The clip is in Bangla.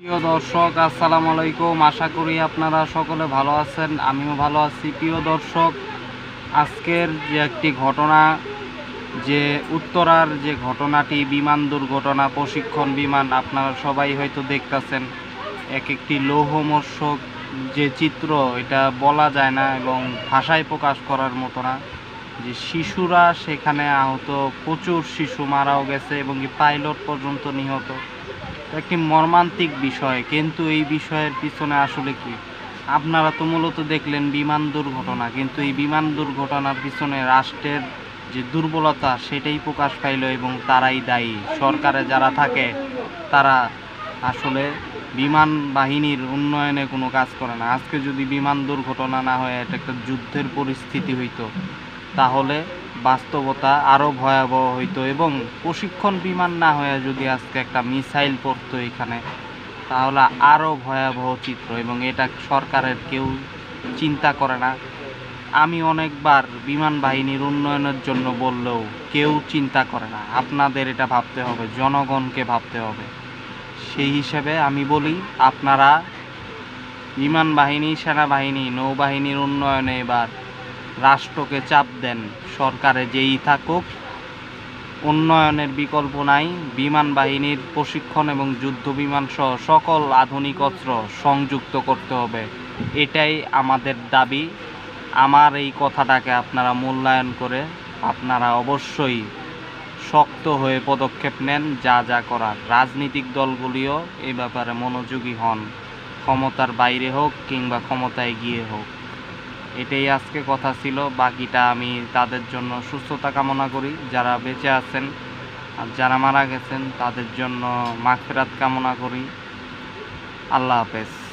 প্রিয় দর্শক, আসসালামু আলাইকুম। আশা করি আপনারা সকলে ভালো আছেন, আমিও ভালো আছি। প্রিয় দর্শক, আজকের যে একটি ঘটনা, যে উত্তরার যে ঘটনাটি, বিমান দুর্ঘটনা, প্রশিক্ষণ বিমান, আপনারা সবাই হয়তো দেখতেছেন, এক একটি লৌহমর্ষক যে চিত্র, এটা বলা যায় না এবং ভাষায় প্রকাশ করার মতো না, যে শিশুরা সেখানে আহত, প্রচুর শিশু মারাও গেছে এবং পাইলট পর্যন্ত নিহত। একটি মর্মান্তিক বিষয়, কিন্তু এই বিষয়ের পিছনে আসলে কি? আপনারা তো মূলত দেখলেন বিমান দুর্ঘটনা, কিন্তু এই বিমান দুর্ঘটনার পিছনে রাষ্ট্রের যে দুর্বলতা সেটাই প্রকাশ পাইল এবং তারাই দায়ী। সরকারে যারা থাকে, তারা আসলে বিমান বাহিনীর উন্নয়নে কোনো কাজ করে না। আজকে যদি বিমান দুর্ঘটনা না হয়, এটা একটা যুদ্ধের পরিস্থিতি হইতো। তাহলে বাস্তবতা আরও ভয়াবহ হইতো এবং প্রশিক্ষণ বিমান না হয়ে যদি আজকে একটা মিসাইল পড়তো এখানে, তাহলে আরও ভয়াবহ চিত্র এবং এটা সরকারের কেউ চিন্তা করে না। আমি অনেকবার বিমান বাহিনীর উন্নয়নের জন্য বললেও কেউ চিন্তা করে না। আপনাদের এটা ভাবতে হবে, জনগণকে ভাবতে হবে। সেই হিসেবে আমি বলি, আপনারা বিমান বাহিনী, সেনাবাহিনী, নৌবাহিনীর উন্নয়নে এবার রাষ্ট্রকে চাপ দেন। সরকারে যেই থাকুক, উন্নয়নের বিকল্প নাই। বিমান বাহিনীর প্রশিক্ষণ এবং যুদ্ধ বিমান সহ সকল আধুনিক অস্ত্র সংযুক্ত করতে হবে। এটাই আমাদের দাবি। আমার এই কথাটাকে আপনারা মূল্যায়ন করে আপনারা অবশ্যই শক্ত হয়ে পদক্ষেপ নেন, যা যা করার। রাজনৈতিক দলগুলিও এ ব্যাপারে মনোযোগী হন। ক্ষমতার বাইরে হোক কিংবা ক্ষমতায় গিয়ে হোক। এটাই আজকে কথা ছিল। বাকিটা আমি তাদের জন্য সুস্থতা কামনা করি। যারা বেঁচে আছেন আর যারা মারা গেছেন, তাদের জন্য মাখেরাত কামনা করি। আল্লাহ হাফেজ।